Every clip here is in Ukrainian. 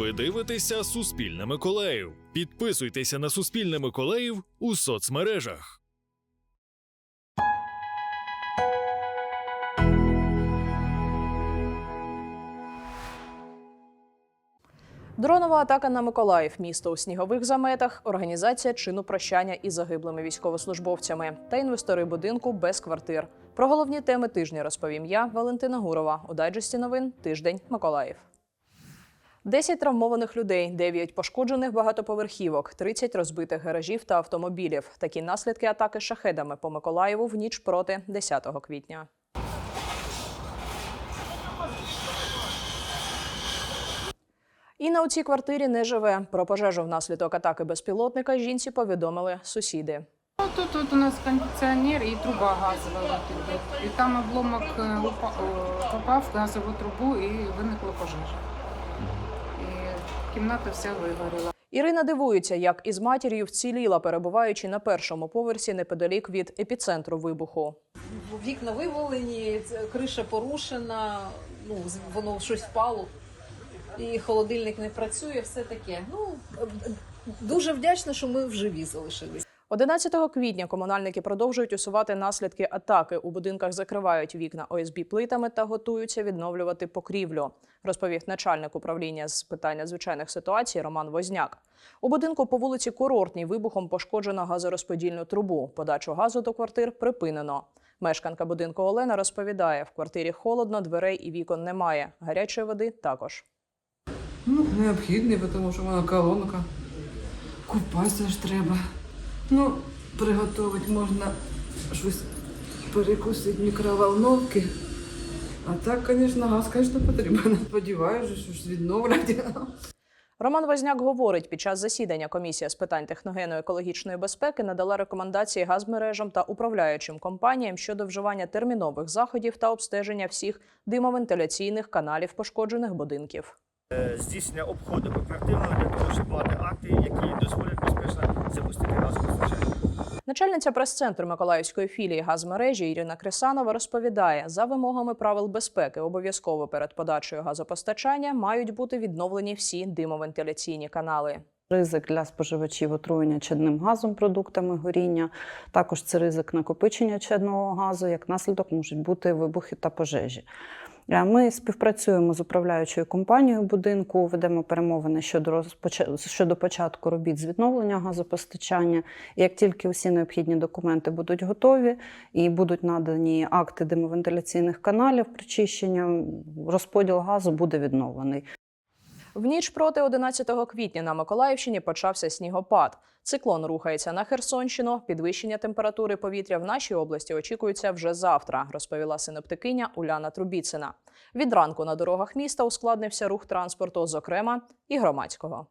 Ви дивитеся Суспільне Миколаїв. Підписуйтеся на Суспільне Миколаїв у соцмережах. Дронова атака на Миколаїв, місто у снігових заметах, організація чину прощання із загиблими військовослужбовцями та інвестори будинку без квартир. Про головні теми тижня розповім я, Валентина Гурова. У дайджесті новин тиждень Миколаїв. 10 травмованих людей, 9 пошкоджених багатоповерхівок, 30 розбитих гаражів та автомобілів. Такі наслідки атаки шахедами по Миколаєву в ніч проти 10 квітня. Інна у цій квартирі не живе. Про пожежу внаслідок атаки безпілотника жінці повідомили сусіди. Тут, тут у нас кондиціонер і труба газова. І там обломок е, попав в газову трубу і виникла пожежа. Кімната вся вигоріла. Ірина дивується, як із матір'ю вціліла, перебуваючи на першому поверсі неподалік від епіцентру вибуху. Вікна вивалені, криша порушена, ну з- воно щось впало, і холодильник не працює, все таке. Ну дуже вдячна, що ми в живі залишились. 11 квітня комунальники продовжують усувати наслідки атаки. У будинках закривають вікна ОСБ плитами та готуються відновлювати покрівлю, розповів начальник управління з питань надзвичайних ситуацій Роман Возняк. У будинку по вулиці Курортній вибухом пошкоджено газорозподільну трубу. Подачу газу до квартир припинено. Мешканка будинку Олена розповідає: в квартирі холодно, дверей і вікон немає. Гарячої води також. Ну, необхідний, тому що вона колонка. Купатися ж треба. Ну, приготувати можна щось перекусити в мікроволновки. А так, звісно, газ, звісно, потрібен. Сподіваюся, що щось відновлять. Роман Возняк говорить, під час засідання комісія з питань техногенно-екологічної безпеки надала рекомендації газмережам та управляючим компаніям щодо вживання термінових заходів та обстеження всіх димовентиляційних каналів пошкоджених будинків. Е, здійснення обходу оперативного для того, щоб мати акти, які дозволять безпечно запустити газопостачання. Начальниця прес-центру Миколаївської філії газмережі Ірина Крисанова розповідає, за вимогами правил безпеки обов'язково перед подачею газопостачання мають бути відновлені всі димовентиляційні канали. Ризик для споживачів отруєння чадним газом продуктами горіння. Також це ризик накопичення чадного газу. Як наслідок можуть бути вибухи та пожежі. Ми співпрацюємо з управляючою компанією будинку, ведемо перемовини щодо розпоча... щодо початку робіт з відновлення газопостачання. І як тільки усі необхідні документи будуть готові і будуть надані акти димовентиляційних каналів причищення, розподіл газу буде відновлений. В ніч проти 11 квітня на Миколаївщині почався снігопад. Циклон рухається на Херсонщину. Підвищення температури повітря в нашій області очікується вже завтра, розповіла синоптикиня Уляна Трубіцина. Від ранку на дорогах міста ускладнився рух транспорту, зокрема і громадського.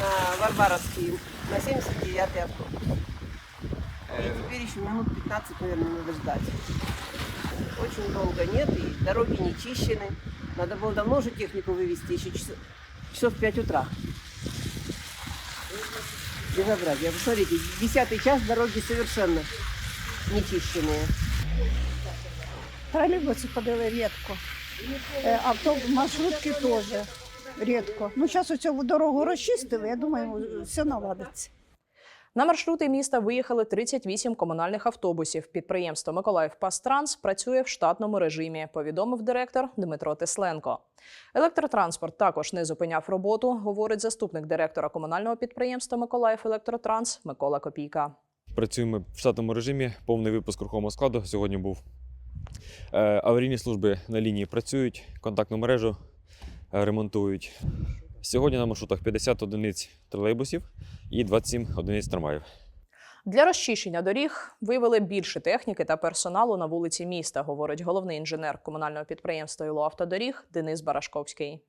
на Варваровский, на 79-й автобус. И теперь еще минут 15, наверное, надо ждать. Очень долго нет, и дороги не чищены. Надо было давно уже технику вывести, еще часов, часов в 5 утра. Безобразие. Посмотрите, десятый час дороги совершенно не чищенные. Троллейбусы ходили рідко. Е, Автобус, маршрутки теж рідко. Ну, зараз цю дорогу розчистили, я думаю, все наладиться. На маршрути міста виїхали 38 комунальних автобусів. Підприємство Миколаїв Пастранс працює в штатному режимі, повідомив директор Дмитро Тесленко. Електротранспорт також не зупиняв роботу, говорить заступник директора комунального підприємства Миколаїв Електротранс Микола Копійка. Працюємо в штатному режимі, повний випуск рухомого складу сьогодні був. Е, Аварійні служби на лінії працюють, контактну мережу е, ремонтують. Сьогодні на маршрутах 50 одиниць тролейбусів і 27 одиниць трамваїв. Для розчищення доріг вивели більше техніки та персоналу на вулиці міста, говорить головний інженер комунального підприємства «Іло Автодоріг Денис Барашковський.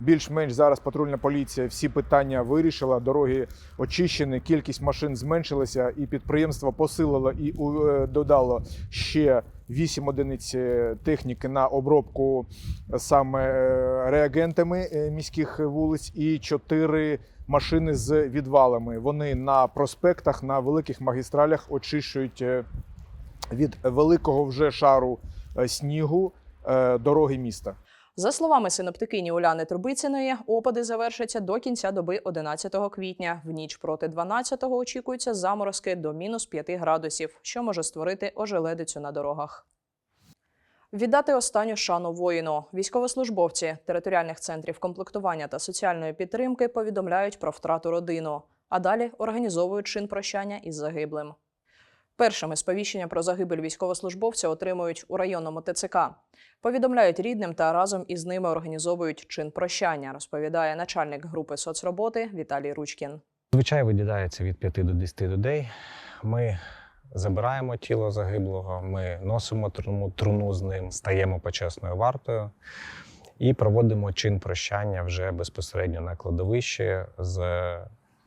Більш-менш зараз патрульна поліція всі питання вирішила. Дороги очищені, кількість машин зменшилася, і підприємство посилило і е, додало ще 8 одиниць е, техніки на обробку саме е, реагентами е, міських вулиць, і 4 машини з відвалами. Вони на проспектах, на великих магістралях очищують е, від великого вже шару е, снігу е, дороги міста. За словами синоптикині Уляни Трубициної, опади завершаться до кінця доби 11 квітня. В ніч проти 12-го очікуються заморозки до мінус 5 градусів, що може створити ожеледицю на дорогах. Віддати останню шану воїну. Військовослужбовці територіальних центрів комплектування та соціальної підтримки повідомляють про втрату родину, а далі організовують чин прощання із загиблим. Першими сповіщення про загибель військовослужбовця отримують у районному ТЦК. Повідомляють рідним та разом із ними організовують чин прощання, розповідає начальник групи соцроботи Віталій Ручкін. Звичай виділяється від 5 до 10 людей. Ми забираємо тіло загиблого, ми носимо труну, труну з ним, стаємо почесною вартою і проводимо чин прощання вже безпосередньо на кладовищі з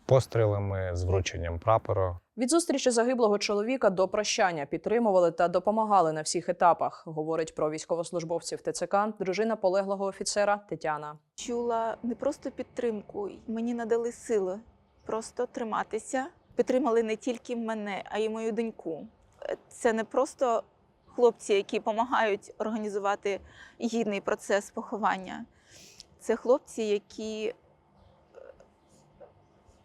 пострілами, з врученням прапору. Від зустрічі загиблого чоловіка до прощання підтримували та допомагали на всіх етапах, говорить про військовослужбовців ТЦК дружина полеглого офіцера Тетяна. Чула не просто підтримку, мені надали сили просто триматися. Підтримали не тільки мене, а й мою доньку. Е, Це не просто хлопці, які допомагають організувати гідний процес поховання. Це хлопці, які е,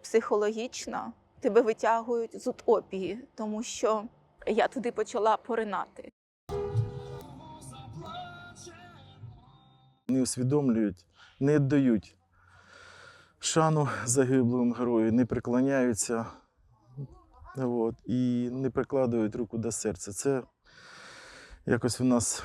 психологічно тебе витягують з утопії, тому що я туди почала поринати. не усвідомлюють, не віддають шану загиблому герою, не приклоняються от, і не прикладають руку до серця. Це якось в нас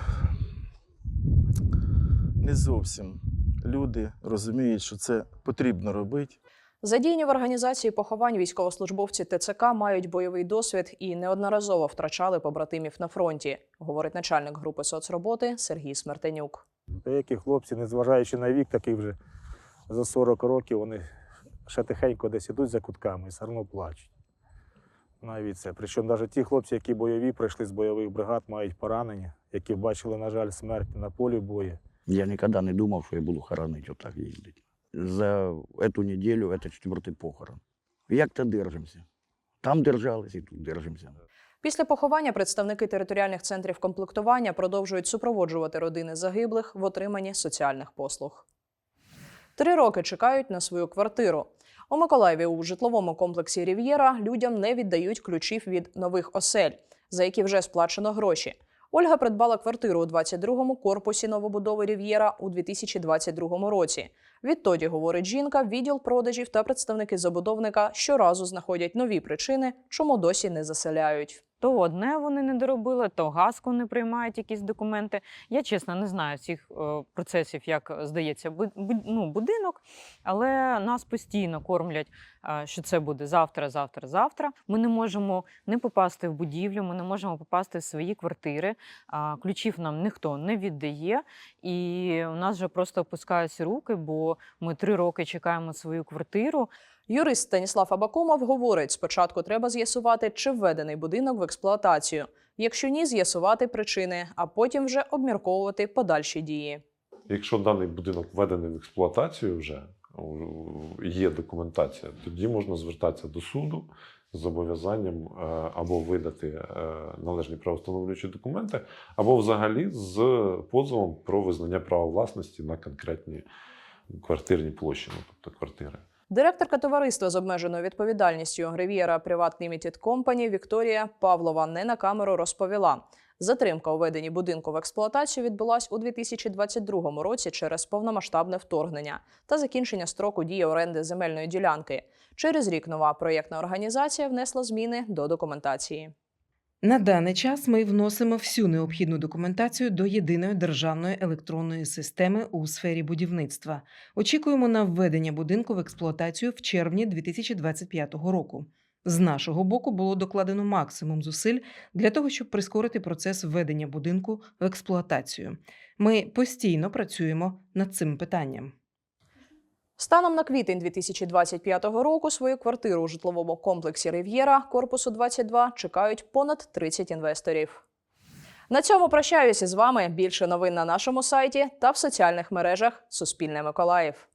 не зовсім люди розуміють, що це потрібно робити. Задіяні в організації поховань військовослужбовці ТЦК мають бойовий досвід і неодноразово втрачали побратимів на фронті, говорить начальник групи соцроботи Сергій Смертенюк. Деякі хлопці, незважаючи на вік, такий вже за 40 років, вони ще тихенько десь ідуть за кутками і все одно плачуть Навіть це. Причому навіть ті хлопці, які бойові, прийшли з бойових бригад, мають поранення, які бачили, на жаль, смерть на полі бою. Я никогда не думал, что я буду хоронить вот так ездить. За эту неделю это четвертый похорон. Як-то держимся. Там держались и тут держимся. Після поховання представники територіальних центрів комплектування продовжують супроводжувати родини загиблих в отриманні соціальних послуг. Три роки чекають на свою квартиру. У Миколаєві у житловому комплексі Рів'єра людям не віддають ключів від нових осель, за які вже сплачено гроші. Ольга придбала квартиру у 22-му корпусі новобудови Рів'єра у 2022 році. Відтоді, говорить жінка, відділ продажів та представники забудовника щоразу знаходять нові причини, чому досі не заселяють. То одне вони не доробили, то газку не приймають якісь документи. Я чесно не знаю цих е, процесів, як здається, бу- бу- ну, будинок, але нас постійно кормлять, е, що це буде завтра, завтра, завтра. Ми не можемо не попасти в будівлю, ми не можемо попасти в свої квартири. Ключів нам ніхто не віддає, і у нас вже просто опускаються руки, бо ми три роки чекаємо свою квартиру. Юрист Станіслав Абакумов говорить: спочатку треба з'ясувати, чи введений будинок в експлуатацію. Якщо ні, з'ясувати причини, а потім вже обмірковувати подальші дії. Якщо даний будинок введений в експлуатацію, вже є документація, тоді можна звертатися до суду з зобов'язанням е, або видати е, належні правовстановлюючі документи, або взагалі з позовом про визнання права власності на конкретні квартирні площі, ну, тобто квартири. Директорка товариства з обмеженою відповідальністю Riviera Private Limited Company Вікторія Павлова не на камеру розповіла. Затримка у веденні будинку в експлуатацію відбулась у 2022 році через повномасштабне вторгнення та закінчення строку дії оренди земельної ділянки. Через рік нова проєктна організація внесла зміни до документації. На даний час ми вносимо всю необхідну документацію до єдиної державної електронної системи у сфері будівництва. Очікуємо на введення будинку в експлуатацію в червні 2025 року. З нашого боку було докладено максимум зусиль для того, щоб прискорити процес введення будинку в експлуатацію. Ми постійно працюємо над цим питанням. Станом на квітень 2025 року свою квартиру у житловому комплексі Рив'єра корпусу 22 чекають понад 30 інвесторів. На цьому прощаюся з вами. Більше новин на нашому сайті та в соціальних мережах Суспільне Миколаїв.